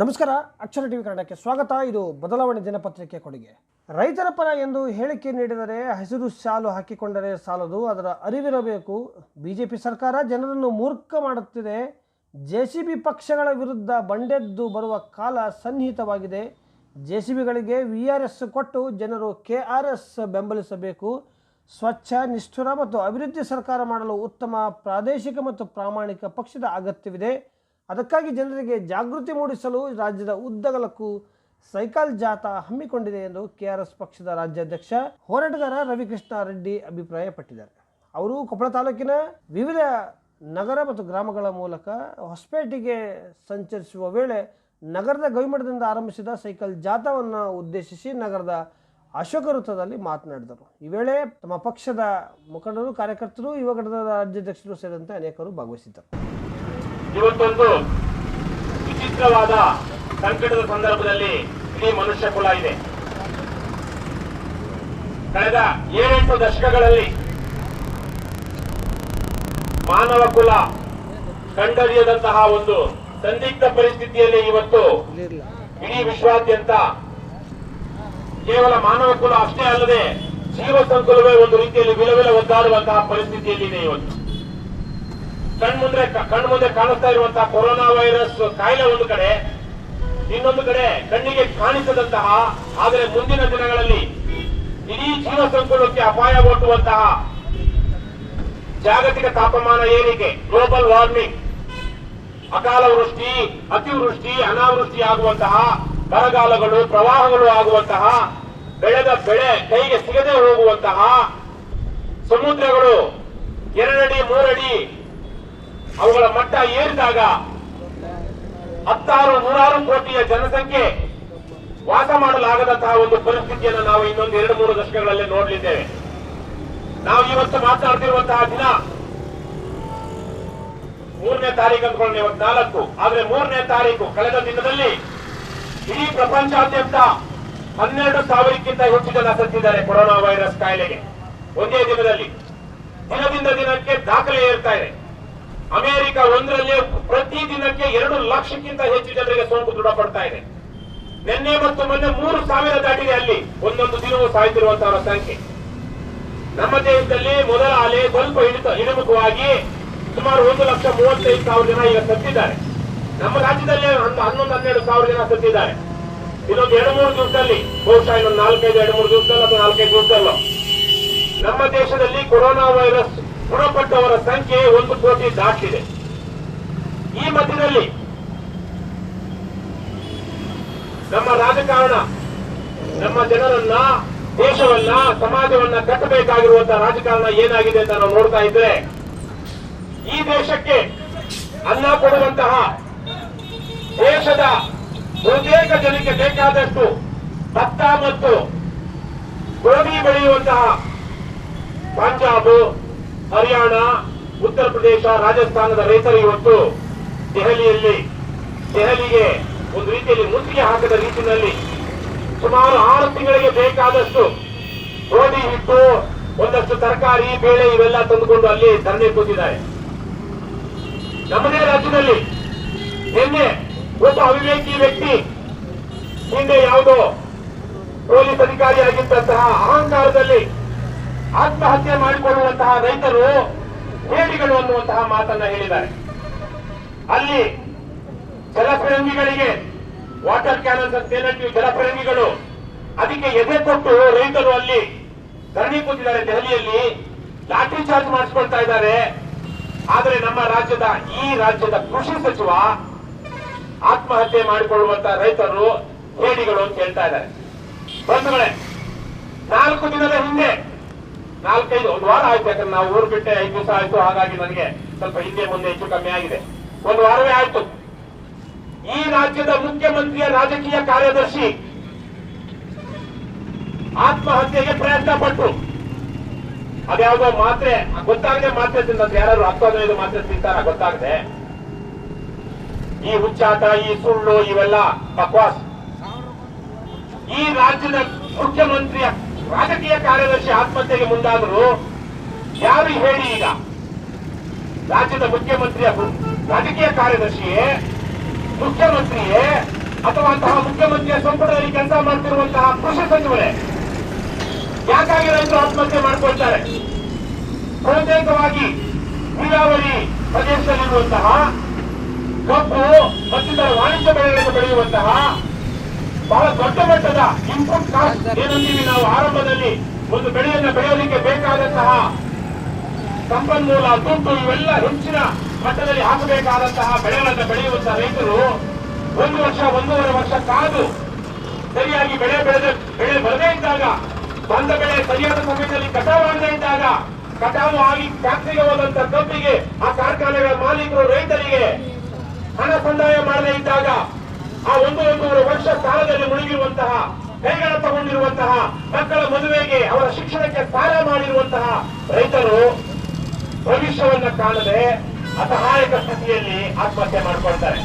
ನಮಸ್ಕಾರ, ಅಕ್ಷರ ಟಿವಿ ಕನ್ನಡಕ್ಕೆ ಸ್ವಾಗತ. ಇದು ಬದಲಾವಣೆ ದಿನಪತ್ರಿಕೆ ಕೊಡುಗೆ. ರೈತರ ಪರ ಎಂದು ಹೇಳಿಕೆ ನೀಡಿದರೆ ಹಸಿರು ಸಾಲು ಹಾಕಿಕೊಂಡರೆ ಸಾಲದು. ಅದರ ಅರಿವಿರಬೇಕು. ಬಿಜೆಪಿ ಸರ್ಕಾರ ಜನರನ್ನು ಮೂರ್ಖ ಮಾಡುತ್ತಿದೆ. ಜೆ ಸಿ ಬಿ ಪಕ್ಷಗಳ ವಿರುದ್ಧ ಬಂಡೆದ್ದು ಬರುವ ಕಾಲ ಸನ್ನಿಹಿತವಾಗಿದೆ. ಜೆ ಸಿ ಬಿಗಳಿಗೆ ವಿ ಆರ್ ಎಸ್ ಕೊಟ್ಟು ಜನರು ಕೆ ಆರ್ ಎಸ್ ಬೆಂಬಲಿಸಬೇಕು. ಸ್ವಚ್ಛ, ನಿಷ್ಠುರ ಮತ್ತು ಅಭಿವೃದ್ಧಿ ಸರ್ಕಾರ ಮಾಡಲು ಉತ್ತಮ ಪ್ರಾದೇಶಿಕ ಮತ್ತು ಪ್ರಾಮಾಣಿಕ ಪಕ್ಷದ ಅಗತ್ಯವಿದೆ. ಅದಕ್ಕಾಗಿ ಜನರಿಗೆ ಜಾಗೃತಿ ಮೂಡಿಸಲು ರಾಜ್ಯದ ಉದ್ದಗಲಕ್ಕೂ ಸೈಕಲ್ ಜಾಥಾ ಹಮ್ಮಿಕೊಂಡಿದೆ ಎಂದು ಕೆಆರ್ಎಸ್ ಪಕ್ಷದ ರಾಜ್ಯಾಧ್ಯಕ್ಷ ಹೋರಾಟಗಾರ ರವಿಕೃಷ್ಣ ರೆಡ್ಡಿ ಅಭಿಪ್ರಾಯಪಟ್ಟಿದ್ದಾರೆ. ಅವರು ಕೊಪ್ಪಳ ತಾಲೂಕಿನ ವಿವಿಧ ನಗರ ಮತ್ತು ಗ್ರಾಮಗಳ ಮೂಲಕ ಹೊಸಪೇಟೆಗೆ ಸಂಚರಿಸುವ ವೇಳೆ ನಗರದ ಗವಿಮಠದಿಂದ ಆರಂಭಿಸಿದ ಸೈಕಲ್ ಜಾಥಾವನ್ನು ಉದ್ದೇಶಿಸಿ ನಗರದ ಅಶೋಕ ವೃತ್ತದಲ್ಲಿ ಮಾತನಾಡಿದರು. ಈ ವೇಳೆ ತಮ್ಮ ಪಕ್ಷದ ಮುಖಂಡರು, ಕಾರ್ಯಕರ್ತರು, ಯುವ ಘಟಕದ ರಾಜ್ಯಾಧ್ಯಕ್ಷರು ಸೇರಿದಂತೆ ಅನೇಕರು ಭಾಗವಹಿಸಿದ್ದರು. ಇವತ್ತೊಂದು ವಿಚಿತ್ರವಾದ ಸಂಕಟದ ಸಂದರ್ಭದಲ್ಲಿ ಇಡೀ ಮನುಷ್ಯ ಕುಲ ಇದೆ. ಕಳೆದ ಏಳೆಂಟು ದಶಕಗಳಲ್ಲಿ ಮಾನವ ಕುಲ ಕಂಡರಿಯದಂತಹ ಒಂದು ಸಂದಿಗ್ಧ ಪರಿಸ್ಥಿತಿಯಲ್ಲಿ ಇವತ್ತು ಇಡೀ ವಿಶ್ವಾದ್ಯಂತ ಕೇವಲ ಮಾನವ ಕುಲ ಅಷ್ಟೇ ಅಲ್ಲದೆ ಜೀವ ಸಂಕುಲವೇ ಒಂದು ರೀತಿಯಲ್ಲಿ ವಿಲವಿಲ ಒದ್ದಾಡುವಂತಹ ಪರಿಸ್ಥಿತಿಯಲ್ಲಿದೆ ಇವತ್ತು. ಕಣ್ಮುಂದೆ ಕಣ್ಮುಂದೆ ಕಾಣಿಸ್ತಾ ಇರುವಂತಹ ಕೊರೋನಾ ವೈರಸ್ ಕಾಯಿಲೆ ಒಂದು ಕಡೆ, ಇನ್ನೊಂದು ಕಡೆ ಕಣ್ಣಿಗೆ ಕಾಣಿಸದಂತಹ, ಆದರೆ ಮುಂದಿನ ದಿನಗಳಲ್ಲಿ ಇಡೀ ಜೀವ ಸಂಕುಲಕ್ಕೆ ಅಪಾಯ ಒಡ್ಡುವಂತಹ ಜಾಗತಿಕ ತಾಪಮಾನ ಏರಿಕೆ ಗ್ಲೋಬಲ್ ವಾರ್ಮಿಂಗ್ ಅಕಾಲ ವೃಷ್ಟಿ, ಅತಿವೃಷ್ಟಿ, ಅನಾವೃಷ್ಟಿ ಆಗುವಂತಹ ಬರಗಾಲಗಳು, ಪ್ರವಾಹಗಳು ಆಗುವಂತಹ, ಬೆಳೆದ ಬೆಳೆ ಕೈಗೆ ಸಿಗದೆ ಹೋಗುವಂತಹ ಸಮುದ್ರಗಳು ಎರಡಡಿ, ಮೂರಡಿ ಅವುಗಳ ಮಟ್ಟ ಏರಿದಾಗ ಹತ್ತಾರು, ನೂರಾರು ಕೋಟಿಯ ಜನಸಂಖ್ಯೆ ವಾಸ ಮಾಡಲಾಗದಂತಹ ಒಂದು ಪರಿಸ್ಥಿತಿಯನ್ನು ನಾವು ಇನ್ನೊಂದು ಎರಡು, ಮೂರು ದಶಕಗಳಲ್ಲಿ ನೋಡಲಿದ್ದೇವೆ. ನಾವು ಇವತ್ತು ಮಾತನಾಡ್ತಿರುವಂತಹ ದಿನ ಮೂರನೇ ತಾರೀಕು ಅಂದ್ಕೊಂಡು ಇವತ್ತು ನಾಲ್ಕು. ಆದ್ರೆ ಮೂರನೇ ತಾರೀಕು ಕಳೆದ ದಿನದಲ್ಲಿ ಇಡೀ ಪ್ರಪಂಚಾದ್ಯಂತ ಹನ್ನೆರಡು ಸಾವಿರಕ್ಕಿಂತ ಹೆಚ್ಚು ಜನ ಸತ್ತಿದ್ದಾರೆ ಕೊರೋನಾ ವೈರಸ್ ಕಾಯಿಲೆಗೆ. ಒಂದೇ ದಿನದಲ್ಲಿ ದಿನದಿಂದ ದಿನಕ್ಕೆ ದಾಖಲೆ ಏರ್ತಾ ಇದೆ. ಅಮೆರಿಕ ಒಂದರಲ್ಲಿ ಪ್ರತಿ ದಿನಕ್ಕೆ ಎರಡು ಲಕ್ಷಕ್ಕಿಂತ ಹೆಚ್ಚು ಜನರಿಗೆ ಸೋಂಕು ದೃಢಪಡ್ತಾ ಇದೆ. ನಿನ್ನೆ ಮತ್ತು ಮೊನ್ನೆ ಮೂರು ಸಾವಿರ ದಾಟಿದೆ ಅಲ್ಲಿ. ಒಂದೊಂದು ದಿನವೂ ಸಾಯುತ್ತಿರುವಂತಹ ಸಂಖ್ಯೆ. ನಮ್ಮ ದೇಶದಲ್ಲಿ ಮೊದಲ ಅಲೆ ಸ್ವಲ್ಪ ಹಿಡಿತ ಇಳಿಮುಖವಾಗಿ ಸುಮಾರು ಒಂದು ಲಕ್ಷ ಮೂವತ್ತೈದು ಸಾವಿರ ಜನ ಈಗ ಸತ್ತಿದ್ದಾರೆ. ನಮ್ಮ ರಾಜ್ಯದಲ್ಲೇ ಹನ್ನೊಂದು, ಹನ್ನೆರಡು ಸಾವಿರ ಜನ ಸತ್ತಿದ್ದಾರೆ. ಇನ್ನೊಂದು ಎರಡು ಮೂರು ದಿವಸದಲ್ಲಿ, ಬಹುಶಃ ಇನ್ನೊಂದು ನಾಲ್ಕೈದು, ಎರಡು ಮೂರು ದಿವಸದಲ್ಲಿ ಅಥವಾ ನಾಲ್ಕೈದು ದಿವಸದಲ್ಲೋ. ನಮ್ಮ ದೇಶದಲ್ಲಿ ಕೊರೋನಾ ವೈರಸ್ ಗುಣಪಟ್ಟವರ ಸಂಖ್ಯೆ ಒಂದು ಕೋಟಿ ದಾಟಿದೆ. ಈ ಮಧ್ಯದಲ್ಲಿ ನಮ್ಮ ರಾಜಕಾರಣ, ನಮ್ಮ ಜನರನ್ನ, ದೇಶವನ್ನ, ಸಮಾಜವನ್ನ ಕಟ್ಟಬೇಕಾಗಿರುವಂತಹ ರಾಜಕಾರಣ ಏನಾಗಿದೆ ಅಂತ ನಾವು ನೋಡ್ತಾ ಇದ್ರೆ, ಈ ದೇಶಕ್ಕೆ ಅನ್ನ ಕೊಡುವಂತಹ ದೇಶದ ಬಹುತೇಕ ಜನಕ್ಕೆ ಬೇಕಾದಷ್ಟು ಭತ್ತ ಮತ್ತು ಗೋಧಿ ಬೆಳೆಯುವಂತಹ ಪಂಜಾಬ್ ಹರಿಯಾಣ, ಉತ್ತರ ಪ್ರದೇಶ, ರಾಜಸ್ಥಾನದ ರೈತರು ಇವತ್ತು ದೆಹಲಿಯಲ್ಲಿ, ದೆಹಲಿಗೆ ಒಂದು ರೀತಿಯಲ್ಲಿ ಮುತ್ತಿಗೆ ಹಾಕದ ರೀತಿಯಲ್ಲಿ ಸುಮಾರು ಆರು ತಿಂಗಳಿಗೆ ಬೇಕಾದಷ್ಟು ಗೋಧಿ ಹಿಟ್ಟು, ಒಂದಷ್ಟು ತರಕಾರಿ, ಬೇಳೆ ಇವೆಲ್ಲ ತಂದುಕೊಂಡು ಅಲ್ಲಿ ಧರಣಿ ಕೂತಿದ್ದಾರೆ. ನಮ್ಮದೇ ರಾಜ್ಯದಲ್ಲಿ ನಿನ್ನೆ ಒಬ್ಬ ಅವಿವೇಕಿ ವ್ಯಕ್ತಿ ಹಿಂದೆ ಯಾವುದೋ ಪೊಲೀಸ್ ಅಧಿಕಾರಿಯಾಗಿದ್ದಂತಹ ಅಹಂಕಾರದಲ್ಲಿ ಆತ್ಮಹತ್ಯೆ ಮಾಡಿಕೊಳ್ಳುವಂತಹ ರೈತರು ಹೇಡಿಗಳು ಅನ್ನುವಂತಹ ಮಾತನ್ನ ಹೇಳಿದ್ದಾರೆ. ಅಲ್ಲಿ ಜಲಫಿರಂಗಿಗಳಿಗೆ ವಾಟರ್ ಕ್ಯಾನಲ್ಸ್ ಅಂತ ಏನಂತೀವಿ ಜಲಪ್ರೇಮಿಗಳು ಅದಕ್ಕೆ ಎದೆ ಕೊಟ್ಟು ರೈತರು ಅಲ್ಲಿ ಧರಣಿ ಕೂತಿದ್ದಾರೆ ದೆಹಲಿಯಲ್ಲಿ ಲಾಠಿ ಚಾರ್ಜ್ ಮಾಡಿಸ್ಕೊಳ್ತಾ ಇದ್ದಾರೆ. ಆದರೆ ನಮ್ಮ ರಾಜ್ಯದ, ಈ ರಾಜ್ಯದ ಕೃಷಿ ಸಚಿವ ಆತ್ಮಹತ್ಯೆ ಮಾಡಿಕೊಳ್ಳುವಂತಹ ರೈತರು ಹೇಡಿಗಳು ಅಂತ ಹೇಳ್ತಾ ಇದ್ದಾರೆ. ಬಂಧುಗಳೇ, ನಾಲ್ಕು ದಿನದ ಹಿಂದೆ ನಾಲ್ಕೈದು ಒಂದು ವಾರ ಆಯ್ತು ಯಾಕಂದ್ರೆ ನಾವು ಊರು ಬಿಟ್ಟೆ ಐದು ದಿವಸ ಆಯ್ತು, ಹಾಗಾಗಿ ನನಗೆ ಸ್ವಲ್ಪ ಹಿಂದೆ ಮುಂದೆ ಹೆಚ್ಚು ಕಮ್ಮಿ ಆಗಿದೆ. ಒಂದು ವಾರವೇ ಆಯ್ತು. ಈ ರಾಜ್ಯದ ಮುಖ್ಯಮಂತ್ರಿಯ ರಾಜಕೀಯ ಕಾರ್ಯದರ್ಶಿ ಆತ್ಮಹತ್ಯೆಗೆ ಪ್ರಯತ್ನ ಪಟ್ಟು, ಅದ್ಯಾವುದೋ ಮಾತ್ರೆ, ಗೊತ್ತಾಗದೆ ಮಾತ್ರೆ ತಿಂದಂತ ಯಾರು ಹತ್ತು ಹದಿನೈದು ಮಾತ್ರೆ ತಿಂತಾರ? ಗೊತ್ತಾಗದೆ. ಈ ಹುಚ್ಚಾಟ, ಈ ಸುಳ್ಳು, ಇವೆಲ್ಲ ಬಕ್ವಾಸ್. ಈ ರಾಜ್ಯದ ಮುಖ್ಯಮಂತ್ರಿಯ ರಾಜಕೀಯ ಕಾರ್ಯದರ್ಶಿ ಆತ್ಮಹತ್ಯೆಗೆ ಮುಂದಾದರು ಯಾರು ಹೇಳಿ ಈಗ? ರಾಜ್ಯದ ಮುಖ್ಯಮಂತ್ರಿಯ ರಾಜಕೀಯ ಕಾರ್ಯದರ್ಶಿಯೇ, ಮುಖ್ಯಮಂತ್ರಿಯೇ, ಅಥವಾ ಅಂತಹ ಮುಖ್ಯಮಂತ್ರಿಯ ಸಂಪುಟದಲ್ಲಿ ಕೆಲಸ ಮಾಡ್ತಿರುವಂತಹ ಕೃಷಿ ಸಚಿವರೇ? ಯಾಕಾಗಿ ರೈತರು ಆತ್ಮಹತ್ಯೆ ಮಾಡಿಕೊಳ್ತಾರೆ? ಬಹುತೇಕವಾಗಿ ನೀರಾವರಿ ಪ್ರದೇಶದಲ್ಲಿರುವಂತಹ ಕಬ್ಬು ಮತ್ತಿತರ ವಾಣಿಜ್ಯ ಬೆಳೆಗಳನ್ನು ಬೆಳೆಯುವಂತಹ ಬಹಳ ದೊಡ್ಡ ಮಟ್ಟದ ಇನ್ಪುಟ್ ಕಾಸ್ಟ್ ಏನಂತೀವಿ ನಾವು ಆರಂಭದಲ್ಲಿ ಒಂದು ಬೆಳೆಯನ್ನು ಬೆಳೆಯಲಿಕ್ಕೆ ಬೇಕಾದಂತಹ ಸಂಪನ್ಮೂಲ ತುಂಟು ಇವೆಲ್ಲ ಹೆಚ್ಚಿನ ಮಟ್ಟದಲ್ಲಿ ಹಾಕಬೇಕಾದಂತಹ ಬೆಳೆಗಳನ್ನು ಬೆಳೆಯುವಂತಹ ರೈತರು ಒಂದು ವರ್ಷ, ಒಂದೂವರೆ ವರ್ಷ ಕಾದು ಸರಿಯಾಗಿ ಬೆಳೆ ಬೆಳೆದ, ಬೆಳೆ ಬರದೇ ಇದ್ದಾಗ, ಬಂದ ಬೆಳೆ ಸರಿಯಾದ ಸಮಯದಲ್ಲಿ ಕಟಾವು ಆಗದೇ ಇದ್ದಾಗ, ಕಟಾವು ಆಗಿ ಫ್ಯಾಕ್ಟರಿಗೆ ಹೋದಂತ ಕಬ್ಬಿಗೆ ಆ ಕಾರ್ಖಾನೆಗಳ ಮಾಲೀಕರು ರೈತರಿಗೆ ಹಣ ಸಂದಾಯ ಮಾಡದೇ ಇದ್ದಾಗ ಆ ಒಂದು ಒಂದೂವರೆ ವರ್ಷ ಕಾಲದಲ್ಲಿ ಮುಳುಗಿರುವಂತಹ ಕೈಗಳ ತಗೊಂಡಿರುವಂತಹ ಮಕ್ಕಳ ಮದುವೆಗೆ ಅವರ ಶಿಕ್ಷಣಕ್ಕೆ ಸಾಲ ಮಾಡಿರುವಂತಹ ರೈತರು ಭವಿಷ್ಯವನ್ನ ಕಾಣದೆ ಅಸಹಾಯಕ ಸ್ಥಿತಿಯಲ್ಲಿ ಆತ್ಮಹತ್ಯೆ ಮಾಡ್ಕೊಳ್ತಾರೆ.